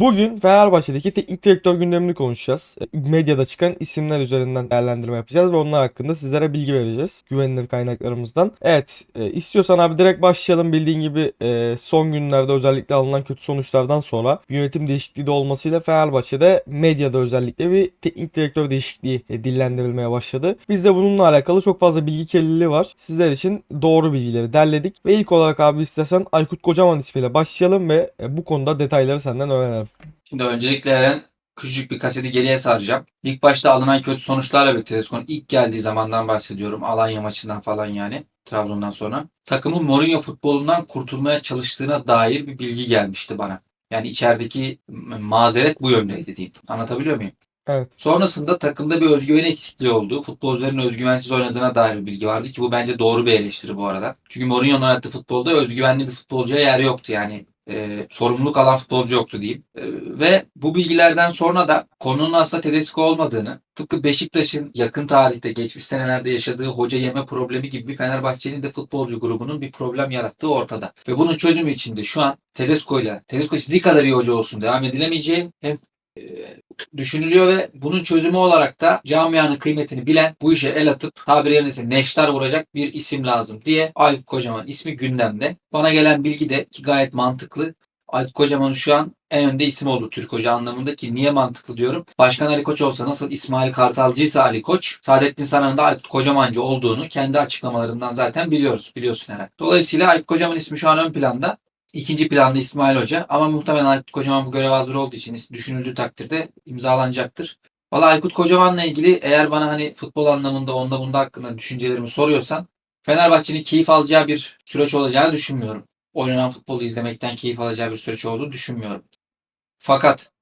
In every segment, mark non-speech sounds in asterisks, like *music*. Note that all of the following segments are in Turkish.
Bugün Fenerbahçe'deki teknik direktör gündemini konuşacağız. Medyada çıkan isimler üzerinden değerlendirme yapacağız ve onlar hakkında sizlere bilgi vereceğiz. Güvenilir kaynaklarımızdan. Evet, e, istiyorsan abi direkt başlayalım. Bildiğin gibi e, son günlerde özellikle alınan kötü sonuçlardan sonra yönetim değişikliği de olmasıyla Fenerbahçe'de medyada özellikle bir teknik direktör değişikliği e, dillendirilmeye başladı. Biz de bununla alakalı çok fazla bilgi kirliliği var. Sizler için doğru bilgileri derledik. Ve ilk olarak abi istersen Aykut Kocaman ismiyle başlayalım ve e, bu konuda detayları senden öğrenelim. Şimdi öncelikle Eren küçücük bir kaseti geriye saracağım. İlk başta alınan kötü sonuçlarla birlikte Tedesco'nun ilk geldiği zamandan bahsediyorum. Alanya maçından falan yani. Trabzon'dan sonra. Takımın Mourinho futbolundan kurtulmaya çalıştığına dair bir bilgi gelmişti bana. Yani içerideki mazeret bu yöndeydi diyeyim. Anlatabiliyor muyum? Evet. Sonrasında takımda bir özgüven eksikliği oldu. Futbolcuların özgüvensiz oynadığına dair bir bilgi vardı ki bu bence doğru bir eleştiri bu arada. Çünkü Mourinho'nun oynattığı futbolda özgüvenli bir futbolcuya yer yoktu yani. E, sorumluluk alan futbolcu yoktu diyeyim. E, ve bu bilgilerden sonra da konunun aslında Tedesco olmadığını, tıpkı Beşiktaş'ın yakın tarihte geçmiş senelerde yaşadığı hoca yeme problemi gibi bir Fenerbahçe'nin de futbolcu grubunun bir problem yarattığı ortada. Ve bunun çözümü için de şu an Tedesco ile Tedesco istediği kadar iyi hoca olsun devam edilemeyeceği hem düşünülüyor ve bunun çözümü olarak da camianın kıymetini bilen bu işe el atıp tabiri yerine neşter vuracak bir isim lazım diye Aykut Kocaman ismi gündemde. Bana gelen bilgi de ki gayet mantıklı. Aykut Kocaman'ın şu an en önde isim oldu Türk Hoca anlamında ki niye mantıklı diyorum. Başkan Ali Koç olsa nasıl İsmail Kartalcıysa Ali Koç, Saadettin Saran'ın da Aykut Kocamancı olduğunu kendi açıklamalarından zaten biliyoruz. Biliyorsun herhalde. Dolayısıyla Aykut Kocaman ismi şu an ön planda. İkinci planda İsmail Hoca ama muhtemelen Aykut Kocaman bu görev hazır olduğu için düşünüldüğü takdirde imzalanacaktır. Valla Aykut Kocaman'la ilgili eğer bana hani futbol anlamında onda bunda hakkında düşüncelerimi soruyorsan Fenerbahçe'nin keyif alacağı bir süreç olacağını düşünmüyorum. Oynanan futbolu izlemekten keyif alacağı bir süreç olduğunu düşünmüyorum. Fakat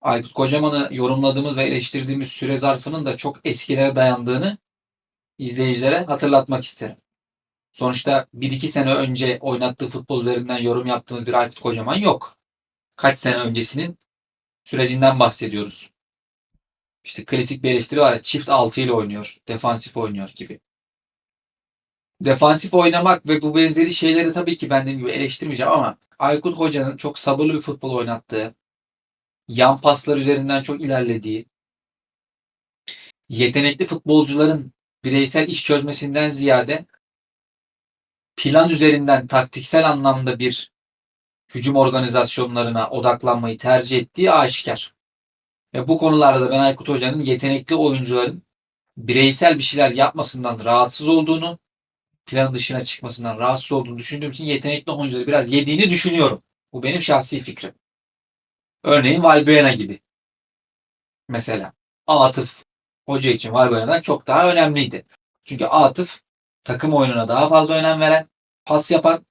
Aykut Kocaman'ı yorumladığımız ve eleştirdiğimiz süre zarfının da çok eskilere dayandığını izleyicilere hatırlatmak isterim. Sonuçta 1-2 sene önce oynattığı futbol üzerinden yorum yaptığımız bir Aykut Kocaman yok. Kaç sene öncesinin sürecinden bahsediyoruz. İşte klasik bir eleştiri var çift altı ile oynuyor, defansif oynuyor gibi. Defansif oynamak ve bu benzeri şeyleri tabii ki ben gibi eleştirmeyeceğim ama Aykut Hoca'nın çok sabırlı bir futbol oynattığı, yan paslar üzerinden çok ilerlediği, yetenekli futbolcuların bireysel iş çözmesinden ziyade plan üzerinden taktiksel anlamda bir hücum organizasyonlarına odaklanmayı tercih ettiği aşikar. Ve bu konularda da ben Aykut Hoca'nın yetenekli oyuncuların bireysel bir şeyler yapmasından rahatsız olduğunu, plan dışına çıkmasından rahatsız olduğunu düşündüğüm için yetenekli oyuncuları biraz yediğini düşünüyorum. Bu benim şahsi fikrim. Örneğin Valbuena gibi. Mesela Atıf hoca için Valbuena'dan çok daha önemliydi. Çünkü Atıf takım oyununa daha fazla önem veren, pas yapan,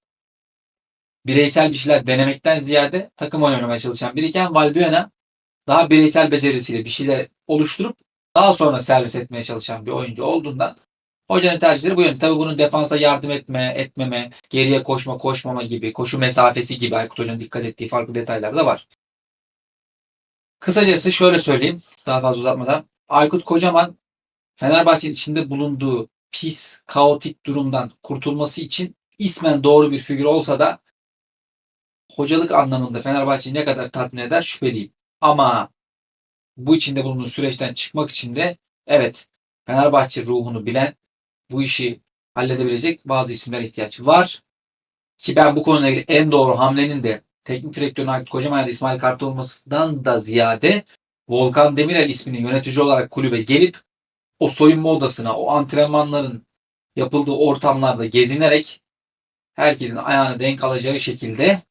bireysel bir şeyler denemekten ziyade takım oyunu oynamaya çalışan biriyken Valbuena daha bireysel becerisiyle bir şeyler oluşturup daha sonra servis etmeye çalışan bir oyuncu olduğundan hocanın tercihleri bu yönde. Tabii bunun defansa yardım etme, etmeme, geriye koşma, koşmama gibi, koşu mesafesi gibi Aykut Hoca'nın dikkat ettiği farklı detaylar da var. Kısacası şöyle söyleyeyim, daha fazla uzatmadan. Aykut Kocaman Fenerbahçe'nin içinde bulunduğu pis, kaotik durumdan kurtulması için ismen doğru bir figür olsa da hocalık anlamında Fenerbahçe'yi ne kadar tatmin eder şüpheliyim. Ama bu içinde bulunduğu süreçten çıkmak için de evet Fenerbahçe ruhunu bilen bu işi halledebilecek bazı isimler ihtiyaç var. Ki ben bu konuyla ilgili en doğru hamlenin de teknik direktörün Aykut Kocaman ya İsmail Kartal olmasından da ziyade Volkan Demirel isminin yönetici olarak kulübe gelip o soyunma odasına, o antrenmanların yapıldığı ortamlarda gezinerek herkesin ayağını denk alacağı şekilde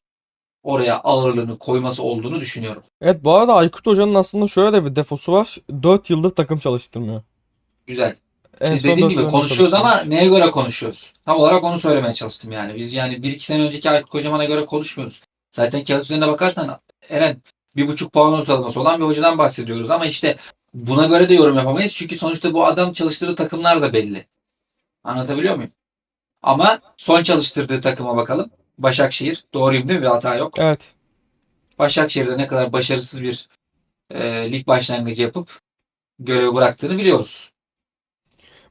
oraya ağırlığını koyması olduğunu düşünüyorum. Evet bu arada Aykut Hoca'nın aslında şöyle de bir defosu var. 4 yıldır takım çalıştırmıyor. Güzel. En İşte dediğim gibi konuşuyoruz ama neye göre konuşuyoruz? Tam olarak onu söylemeye çalıştım yani. Biz yani bir iki sene önceki Aykut Kocaman'a göre konuşmuyoruz. Zaten kağıt üzerine bakarsan Eren bir buçuk puan ortalaması olan bir hocadan bahsediyoruz ama işte buna göre de yorum yapamayız. Çünkü sonuçta bu adam çalıştırdığı takımlar da belli. Anlatabiliyor muyum? Ama son çalıştırdığı takıma bakalım. Başakşehir. Doğruyum değil mi? Bir hata yok. Evet. Başakşehir'de ne kadar başarısız bir e, lig başlangıcı yapıp görevi bıraktığını biliyoruz.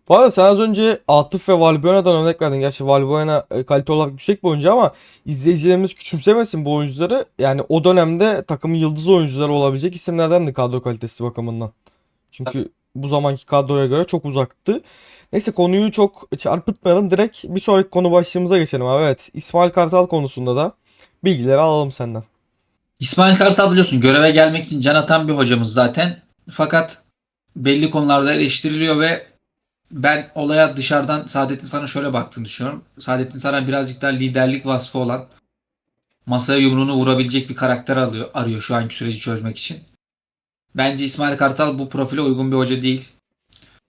Bu arada sen az önce Atıf ve Valbuena'dan örnek verdin. Gerçi Valbuena e, kalite olarak yüksek bir oyuncu ama izleyicilerimiz küçümsemesin bu oyuncuları. Yani o dönemde takımın yıldız oyuncuları olabilecek isimlerdendi kadro kalitesi bakımından. Çünkü bu zamanki kadroya göre çok uzaktı. Neyse konuyu çok çarpıtmayalım. Direkt bir sonraki konu başlığımıza geçelim abi. Evet İsmail Kartal konusunda da bilgileri alalım senden. İsmail Kartal biliyorsun göreve gelmek için can atan bir hocamız zaten. Fakat belli konularda eleştiriliyor ve ben olaya dışarıdan Saadettin Saran'a şöyle baktığını düşünüyorum. Saadettin Saran birazcık daha liderlik vasfı olan masaya yumruğunu vurabilecek bir karakter alıyor, arıyor şu anki süreci çözmek için. Bence İsmail Kartal bu profile uygun bir hoca değil.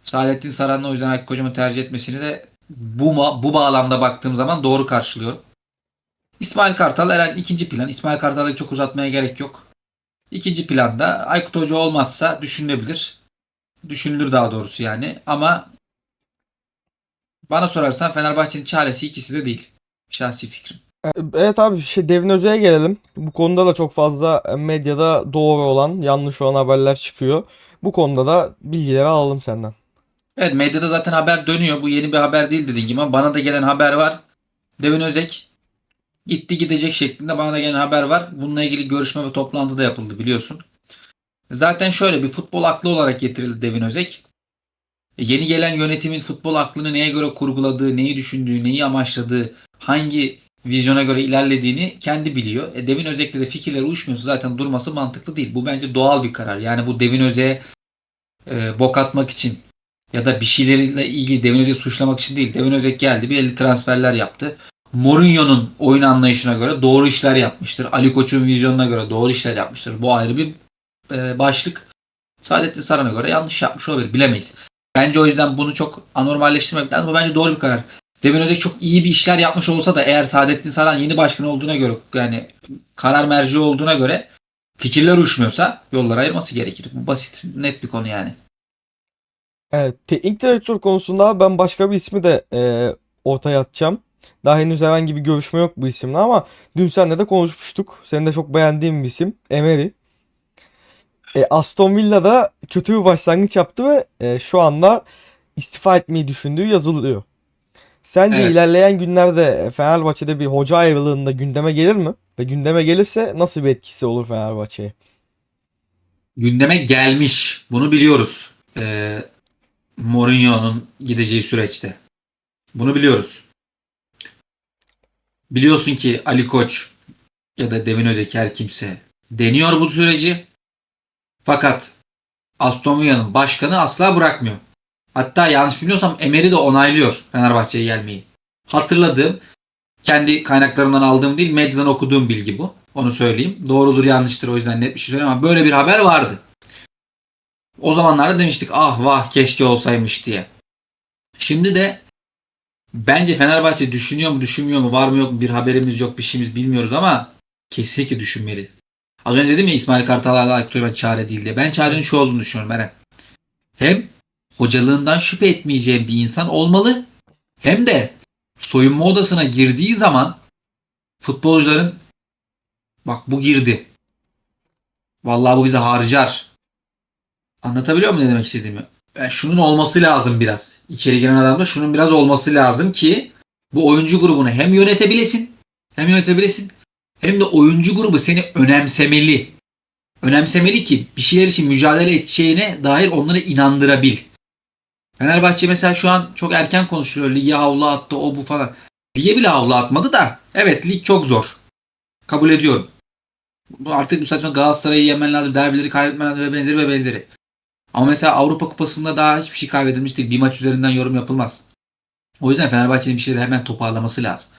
Saadettin Saran'ın o yüzden Aykut Hocam'ı tercih etmesini de bu, bu bağlamda baktığım zaman doğru karşılıyorum. İsmail Kartal herhalde ikinci plan. İsmail Kartal'ı çok uzatmaya gerek yok. İkinci planda Aykut Hoca olmazsa düşünülebilir. Düşünülür daha doğrusu yani. Ama bana sorarsan Fenerbahçe'nin çaresi ikisi de değil. Şahsi fikrim. Evet abi şey Devin Özey'e gelelim. Bu konuda da çok fazla e, medyada doğru olan, yanlış olan haberler çıkıyor. Bu konuda da bilgileri alalım senden. Evet medyada zaten haber dönüyor. Bu yeni bir haber değil dediğin gibi ama bana da gelen haber var. Devin Özek gitti gidecek şeklinde bana da gelen haber var. Bununla ilgili görüşme ve toplantı da yapıldı biliyorsun. Zaten şöyle bir futbol aklı olarak getirildi Devin Özek. E, Yeni gelen yönetimin futbol aklını neye göre kurguladığı, neyi düşündüğü, neyi amaçladığı, hangi vizyona göre ilerlediğini kendi biliyor. E Devin Özek'le de fikirleri uyuşmuyorsa zaten durması mantıklı değil. Bu bence doğal bir karar. Yani bu Devin Özek'e e, bok atmak için ya da bir şeylerle ilgili Devin Özek'i suçlamak için değil. Devin Özek geldi belli transferler yaptı. Mourinho'nun oyun anlayışına göre doğru işler yapmıştır. Ali Koç'un vizyonuna göre doğru işler yapmıştır. Bu ayrı bir e, başlık. Saadettin Saran'a göre yanlış yapmış olabilir. Bilemeyiz. Bence o yüzden bunu çok anormalleştirmek lazım. Bu bence doğru bir karar. Devin Özek çok iyi bir işler yapmış olsa da eğer Saadettin Saran yeni başkan olduğuna göre yani karar merci olduğuna göre fikirler uyuşmuyorsa yollar ayırması gerekir. Bu basit, net bir konu yani. Evet, teknik direktör konusunda ben başka bir ismi de e, ortaya atacağım. Daha henüz herhangi bir görüşme yok bu isimle ama dün seninle de konuşmuştuk. Senin de çok beğendiğin bir isim. Emery. E, Aston Villa'da kötü bir başlangıç yaptı ve e, şu anda istifa etmeyi düşündüğü yazılıyor. Sence Evet. ilerleyen günlerde Fenerbahçe'de bir hoca ayrılığında gündeme gelir mi? Ve gündeme gelirse nasıl bir etkisi olur Fenerbahçe'ye? gündeme gelmiş. Bunu biliyoruz. Ee, Mourinho'nun gideceği süreçte. Bunu biliyoruz. Biliyorsun ki Ali Koç ya da Devin Özek her kimse deniyor bu süreci. Fakat Aston Villa'nın başkanı asla bırakmıyor. Hatta yanlış bilmiyorsam Emery de onaylıyor Fenerbahçe'ye gelmeyi. Hatırladığım, kendi kaynaklarımdan aldığım değil, medyadan okuduğum bilgi bu. Onu söyleyeyim. Doğrudur yanlıştır o yüzden net bir şey söyleyemem ama böyle bir haber vardı. O zamanlarda demiştik ah vah keşke olsaymış diye. Şimdi de bence Fenerbahçe düşünüyor mu düşünmüyor mu var mı yok mu bir haberimiz yok bir şeyimiz bilmiyoruz ama kesinlikle düşünmeli. Az önce dedim ya İsmail Kartal'la Aykut Oyman çare değil diye. Ben çarenin şu olduğunu düşünüyorum Eren. Hem hocalığından şüphe etmeyeceğim bir insan olmalı hem de soyunma odasına girdiği zaman futbolcuların bak bu girdi. Vallahi bu bize harcar. Anlatabiliyor muyum ne demek istediğimi? Yani şunun olması lazım biraz. İçeri giren adamda şunun biraz olması lazım ki bu oyuncu grubunu hem yönetebilesin hem yönetebilesin hem de oyuncu grubu seni önemsemeli. Önemsemeli ki bir şeyler için mücadele edeceğine dair onları inandırabil. Fenerbahçe mesela şu an çok erken konuşuluyor. Lige havlu attı o bu falan. Lige bile havlu atmadı da evet lig çok zor. Kabul ediyorum. Artık bu saatten Galatasaray'ı yemen lazım, derbileri kaybetmen lazım ve benzeri ve benzeri. Ama mesela Avrupa Kupası'nda daha hiçbir şey kaybedilmiş değil. Bir maç üzerinden yorum yapılmaz. O yüzden Fenerbahçe'nin bir şeyleri hemen toparlaması lazım.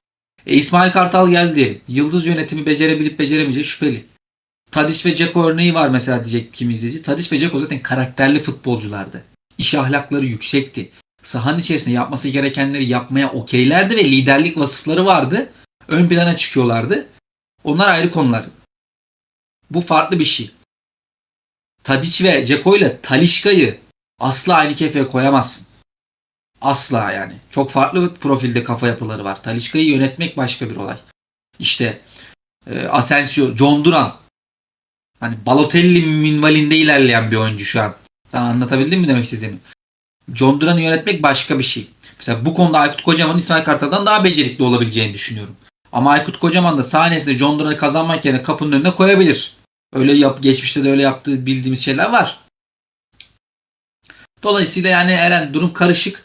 E, İsmail Kartal geldi. Yıldız yönetimi becerebilip beceremeyeceği şüpheli. Tadiç ve Ceko örneği var mesela diyecek kim izleyici. Tadiç ve Ceko zaten karakterli futbolculardı. İş ahlakları yüksekti. Sahanın içerisinde yapması gerekenleri yapmaya okeylerdi ve liderlik vasıfları vardı. Ön plana çıkıyorlardı. Onlar ayrı konular. Bu farklı bir şey. Tadiç ve Ceko ile Talişka'yı asla aynı kefeye koyamazsın. Asla yani. Çok farklı profilde kafa yapıları var. Talişka'yı yönetmek başka bir olay. İşte e, Asensio, John Duran. Hani Balotelli minvalinde ilerleyen bir oyuncu şu an. Anlatabildim mi demek istediğimi? John Duran'ı yönetmek başka bir şey. Mesela bu konuda Aykut Kocaman'ın İsmail Kartal'dan daha becerikli olabileceğini düşünüyorum. Ama Aykut Kocaman da sahnesinde John Duran'ı kazanmak yerine kapının önüne koyabilir. Öyle yap, geçmişte de öyle yaptığı bildiğimiz şeyler var. Dolayısıyla yani Eren durum karışık.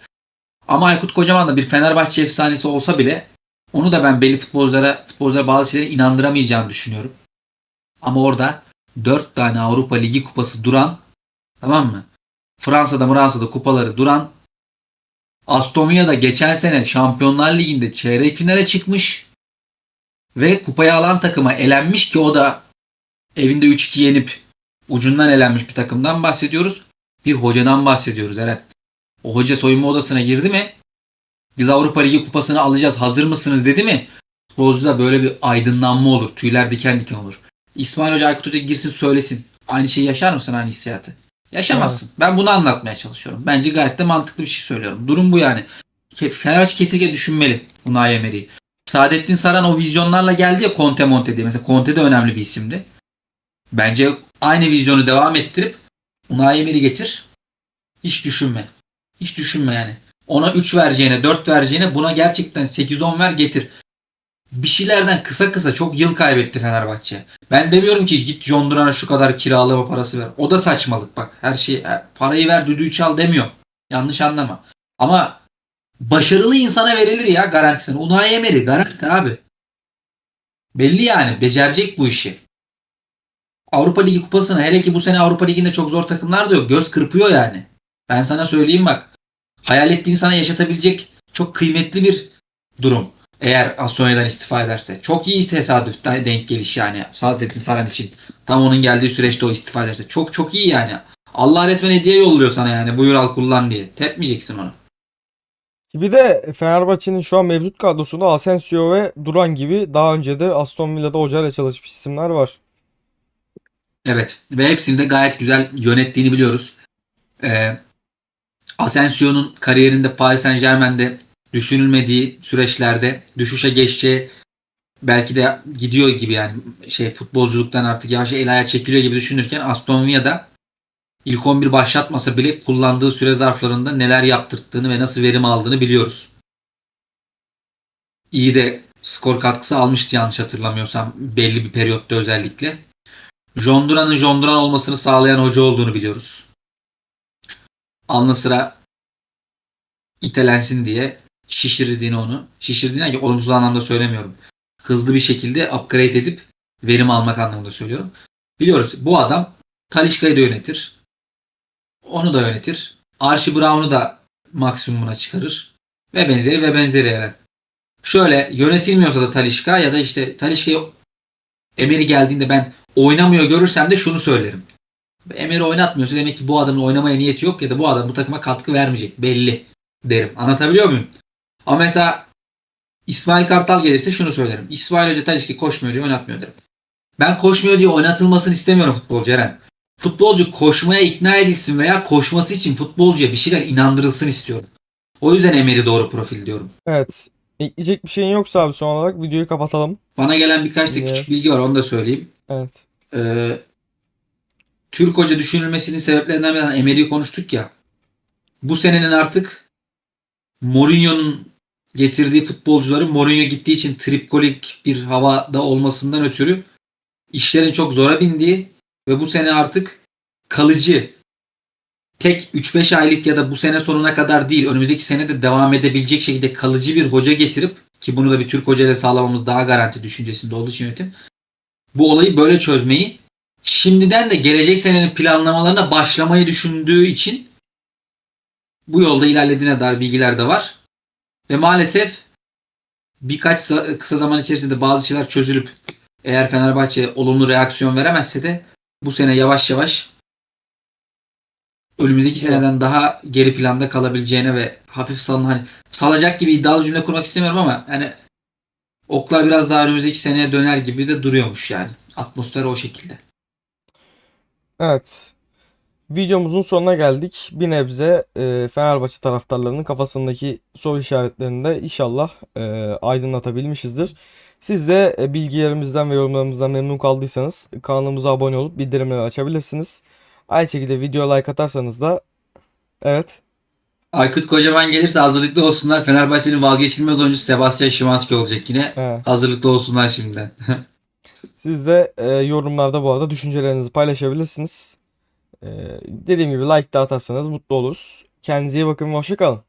Ama Aykut Kocaman da bir Fenerbahçe efsanesi olsa bile onu da ben belli futbolculara, futbolculara bazı şeylere inandıramayacağını düşünüyorum. Ama orada 4 tane Avrupa Ligi kupası duran tamam mı? Fransa'da Fransa'da kupaları duran Aston Villa'da geçen sene Şampiyonlar Ligi'nde çeyrek finale çıkmış ve kupayı alan takıma elenmiş ki o da evinde 3-2 yenip ucundan elenmiş bir takımdan bahsediyoruz. Bir hocadan bahsediyoruz Eren. O hoca soyunma odasına girdi mi? Biz Avrupa Ligi kupasını alacağız hazır mısınız dedi mi? Futbolcuda böyle bir aydınlanma olur. Tüyler diken diken olur. İsmail Hoca Aykut Hoca girsin söylesin. Aynı şeyi yaşar mısın aynı hissiyatı? Yaşamazsın. Ben bunu anlatmaya çalışıyorum. Bence gayet de mantıklı bir şey söylüyorum. Durum bu yani. Fenerbahçe kesinlikle düşünmeli Unai Emery'i. Saadettin Saran o vizyonlarla geldi ya Conte Monte diye. Mesela Conte de önemli bir isimdi. Bence aynı vizyonu devam ettirip Unai Emery getir. Hiç düşünme. Hiç düşünme yani. Ona 3 vereceğine 4 vereceğine buna gerçekten 8-10 ver getir. Bir şeylerden kısa kısa çok yıl kaybetti Fenerbahçe. Ben demiyorum ki git John Duran'a şu kadar kiralama parası ver. O da saçmalık bak. Her şey parayı ver düdüğü çal demiyor. Yanlış anlama. Ama başarılı insana verilir ya garantisini. Unai Emery garanti abi. Belli yani becerecek bu işi. Avrupa Ligi kupasını hele ki bu sene Avrupa Ligi'nde çok zor takımlar da yok. Göz kırpıyor yani. Ben sana söyleyeyim bak. Hayal ettiğini sana yaşatabilecek çok kıymetli bir durum. Eğer Astona'dan istifa ederse. Çok iyi tesadüf de- denk geliş yani. Saadettin Saran için. Tam onun geldiği süreçte o istifa ederse. Çok çok iyi yani. Allah resmen hediye yolluyor sana yani. Buyur al kullan diye. Tepmeyeceksin onu. Bir de Fenerbahçe'nin şu an mevcut kadrosunda Asensio ve Duran gibi daha önce de Aston Villa'da hocayla çalışmış isimler var. Evet. Ve hepsini de gayet güzel yönettiğini biliyoruz. Ee, Asensio'nun kariyerinde Paris Saint Germain'de düşünülmediği süreçlerde düşüşe geçeceği belki de gidiyor gibi yani şey futbolculuktan artık yavaş el ayağa çekiliyor gibi düşünürken Aston Villa'da ilk 11 başlatmasa bile kullandığı süre zarflarında neler yaptırttığını ve nasıl verim aldığını biliyoruz. İyi de skor katkısı almıştı yanlış hatırlamıyorsam belli bir periyotta özellikle. John Duran'ın olmasını sağlayan hoca olduğunu biliyoruz. Alnı sıra itelensin diye şişirdiğini onu. Şişirdiğini olumsuz anlamda söylemiyorum. Hızlı bir şekilde upgrade edip verim almak anlamında söylüyorum. Biliyoruz bu adam Talişka'yı da yönetir. Onu da yönetir. Archie Brown'u da maksimumuna çıkarır. Ve benzeri ve benzeri yani. Şöyle yönetilmiyorsa da Talişka ya da işte Talişka'yı Emery geldiğinde ben oynamıyor görürsem de şunu söylerim. Emery oynatmıyorsa demek ki bu adamın oynamaya niyeti yok ya da bu adam bu takıma katkı vermeyecek belli derim. Anlatabiliyor muyum? Ama mesela İsmail Kartal gelirse şunu söylerim. İsmail Hoca Talişki koşmuyor diye oynatmıyor derim. Ben koşmuyor diye oynatılmasını istemiyorum futbolcu Eren. Futbolcu koşmaya ikna edilsin veya koşması için futbolcuya bir şeyler inandırılsın istiyorum. O yüzden Emery doğru profil diyorum. Evet. Ekleyecek bir şeyin yoksa abi son olarak videoyu kapatalım. Bana gelen birkaç da küçük bilgi var onu da söyleyeyim. Evet. Ee, Türk hoca düşünülmesinin sebeplerinden biri Emery'i konuştuk ya. Bu senenin artık Mourinho'nun getirdiği futbolcuları Mourinho gittiği için tripkolik bir havada olmasından ötürü işlerin çok zora bindiği ve bu sene artık kalıcı tek 3-5 aylık ya da bu sene sonuna kadar değil önümüzdeki sene de devam edebilecek şekilde kalıcı bir hoca getirip ki bunu da bir Türk hocayla sağlamamız daha garanti düşüncesinde olduğu için yönetim bu olayı böyle çözmeyi şimdiden de gelecek senenin planlamalarına başlamayı düşündüğü için bu yolda ilerlediğine dair bilgiler de var. Ve maalesef birkaç sa- kısa zaman içerisinde bazı şeyler çözülüp eğer Fenerbahçe olumlu reaksiyon veremezse de bu sene yavaş yavaş önümüzdeki seneden daha geri planda kalabileceğine ve hafif salın hani salacak gibi iddialı cümle kurmak istemiyorum ama yani oklar biraz daha önümüzdeki seneye döner gibi de duruyormuş yani. Atmosfer o şekilde. Evet. Videomuzun sonuna geldik. Bir nebze e, Fenerbahçe taraftarlarının kafasındaki soru işaretlerini de inşallah e, aydınlatabilmişizdir. Siz de e, bilgilerimizden ve yorumlarımızdan memnun kaldıysanız kanalımıza abone olup bildirimleri açabilirsiniz. Aynı şekilde video like atarsanız da evet Aykut Kocaman gelirse hazırlıklı olsunlar. Fenerbahçe'nin vazgeçilmez oyuncusu Sebastian Szymanski olacak yine. He. Hazırlıklı olsunlar şimdiden. *laughs* Siz de e, yorumlarda bu arada düşüncelerinizi paylaşabilirsiniz. E, dediğim gibi like de atarsanız mutlu oluruz. Kendinize iyi bakın ve hoşça kalın.